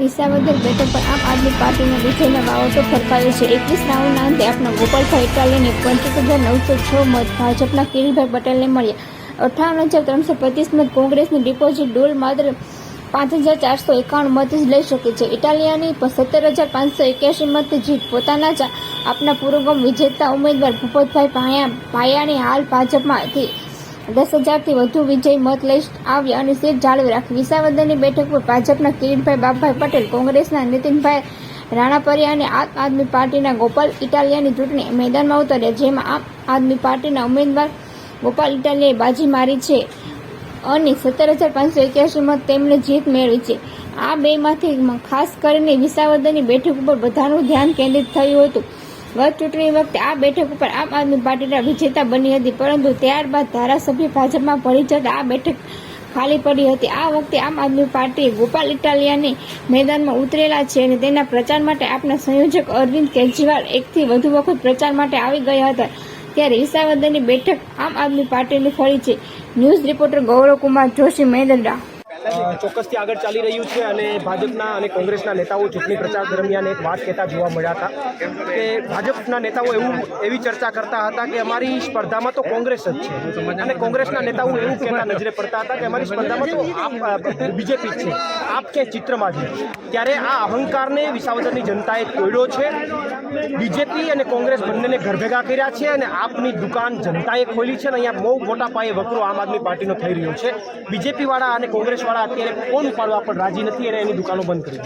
વિસાવદર બેઠક પર આમ આદમી પાર્ટીને વિજયના વાવટો ફરકાયો છે. એકવીસ રાઉન્ડના અંતે આપના ગોપાલભાઈ ઇટાલીને પંચોતેર હજાર નવસો છ મત ભાજપના કિરીટભાઈ પટેલને મળ્યા. અઠાવન હજાર ત્રણસો પચીસ મત કોંગ્રેસની ડિપોઝિટ ડોલ માત્ર પાંચ હજાર ચારસો એકાવન મત જ લઈ શકે છે. ઇટાલિયાની સત્તર હજાર પાંચસો એક્યાસી મત જીત પોતાના જ આપના પૂર્વગમ વિજેતા ઉમેદવાર ભૂપતભાઈ ભાયા ભાયાણી હાલ ભાજપમાંથી દસ હજારથી વધુ વિજય મત લઈ આવ્યા અને સીટ જાળવી રાખી. વિસાવદરની બેઠક પર ભાજપના કિરીટભાઈ બાપભાઈ પટેલ, કોંગ્રેસના નીતિનભાઈ રાણાપરિયા અને આમ આદમી પાર્ટીના ગોપાલ ઇટાલિયાની ચૂંટણી મેદાનમાં ઉતર્યા, જેમાં આમ આદમી પાર્ટીના ઉમેદવાર ગોપાલ ઇટાલિયાએ બાજી મારી છે અને સત્તર હજાર પાંચસો એક્યાસી મત તેમણે જીત મેળવી છે. આ બેમાંથી ખાસ કરીને વિસાવદરની બેઠક ઉપર બધાનું ધ્યાન કેન્દ્રિત થયું હતું. ગત ચૂંટણી વખતે આ બેઠક ઉપર આમ આદમી પાર્ટીના વિજેતા બની હતી પરંતુ ત્યારબાદ ધારાસભ્ય ભાજપમાં ભળી જતા આ બેઠક ખાલી પડી હતી. આ વખતે આમ આદમી પાર્ટી ગોપાલ ઇટાલિયાની મેદાનમાં ઉતરેલા છે અને તેના પ્રચાર માટે આપના સંયોજક અરવિંદ કેજરીવાલ એકથી વધુ વખત પ્રચાર માટે આવી ગયા હતા. ત્યારે વિસાવદરની બેઠક આમ આદમી પાર્ટીની ફળી છે. ન્યૂઝ રિપોર્ટર ગૌરવ કુમાર જોશી મેદંડા અ, ચોક્કસથી આગળ ચાલી રહ્યું છે અને ભાજપના અને કોંગ્રેસના નેતાઓ ચૂંટણી પ્રચાર દરમિયાન એક વાત કહેતા જોવા મળ્યા હતા કે ભાજપના નેતાઓ એવું, એવી ચર્ચા કરતા હતા કે અમારી સ્પર્ધામાં તો કોંગ્રેસ જ છે. અને કોંગ્રેસના નેતાઓ એવું કહેતા નજરે પડતા હતા કે અમારી સ્પર્ધામાં તો બીજેપી જ છે. આપ ક્યાંય ચિત્રમાં છે? ત્યારે આ અહંકારને વિસાવદરની જનતાએ તોડ્યો છે. બીજેપી અને કોંગ્રેસ બંનેને ઘર ભેગા કર્યા છે અને આપની દુકાન જનતાએ ખોલી છે અને અહીંયા બહુ મોટા પાયે વકરો આમ આદમી પાર્ટીનો થઈ રહ્યો છે. બીજેપીવાળા અને કોંગ્રેસ અત્યારે ફોન ઉપાડવા પણ રાજી નથી અને એની દુકાનો બંધ કરી